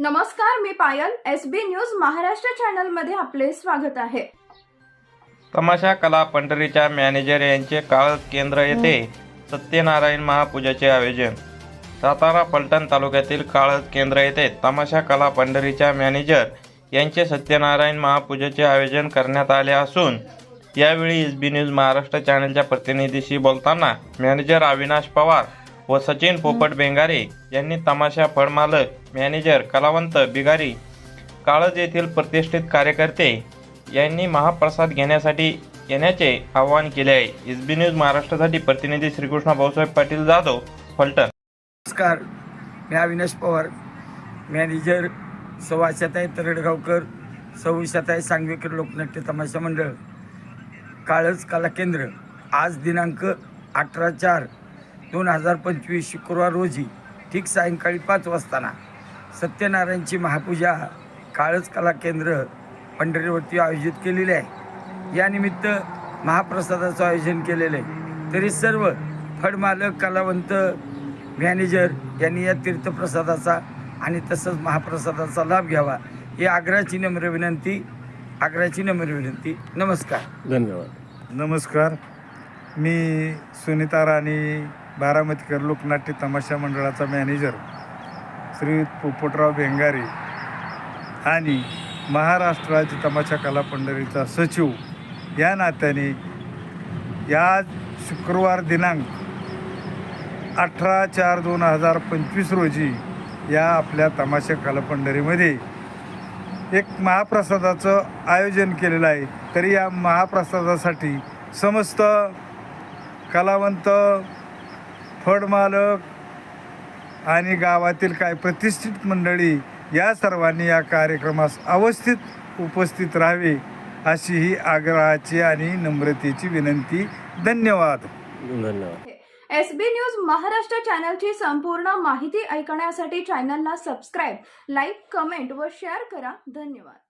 नमस्कार मी Payal S B news Maharashtra चॅनलमध्ये आपले स्वागत आहे. तमाशा कला पंढरीच्या मॅनेजर यांचे काळज केंद्र येथे सत्यनारायण महापूजाचे आयोजन. सातारा पलटण तालुक्यातील काळज केंद्र येथे तमाशा कला पंढरीच्या मॅनेजर यांचे सत्यनारायण महापूजेचे आयोजन करण्यात आले असून यावेळी एस बी न्यूज महाराष्ट्र चॅनलच्या प्रतिनिधीशी बोलताना मॅनेजर अविनाश पवार व सचिन पोपट बेंगारे यांनी तमाशा फळमालक मॅनेजर कलावंत बिगारी काळज येथील प्रतिष्ठित कार्यकर्ते यांनी महाप्रसाद घेण्यासाठी येण्याचे आवाहन केले आहे. एस बी न्यूज महाराष्ट्रासाठी प्रतिनिधी श्रीकृष्ण भाऊसाहेब पाटील जाधव फलटण. नमस्कार. मी अविनाश पवार मॅनेजर सौ आशाताई तरडगावकर सौ इशाताई सांगवेकर लोकनाट्य तमाशा मंडळ. काळज कला केंद्र आज दिनांक अठरा चार दोन हजार पंचवीस शुक्रवार रोजी ठीक सायंकाळी पाच वाजताना सत्यनारायणची महापूजा काळज कला केंद्र पंढरीवरती आयोजित केलेली आहे. यानिमित्त महाप्रसादाचं आयोजन केलेलं आहे. तरी सर्व फडमालक कलावंत मॅनेजर यांनी या तीर्थप्रसादाचा आणि तसंच महाप्रसादाचा लाभ घ्यावा ही आग्रहाची नम्र विनंती आग्रहाची नम्र विनंती. नमस्कार. धन्यवाद. नमस्कार. मी सुनीता राणी बारामतीकर लोकनाट्य तमाशा मंडळाचा मॅनेजर श्री पोपटराव भेंगारे आणि महाराष्ट्राची तमाशा कला पंढरीचा सचिव या नात्याने या शुक्रवार दिनांक अठरा चार दोन हजार पंचवीस रोजी या आपल्या तमाशा कला पंढरीमध्ये एक महाप्रसादाचं आयोजन केलेलं आहे. तरी या महाप्रसादासाठी समस्त कलावंत फडमालक आणि गावातील काही प्रतिष्ठित मंडळी या सर्वांनी या कार्यक्रमास अवस्थित उपस्थित राहावे अशी ही आग्रहाची आणि नम्रतेची विनंती. धन्यवाद. धन्यवाद. एस बी न्यूज महाराष्ट्र चॅनलची संपूर्ण माहिती ऐकण्यासाठी चॅनलला सबस्क्राईब लाईक कमेंट व शेअर करा. धन्यवाद.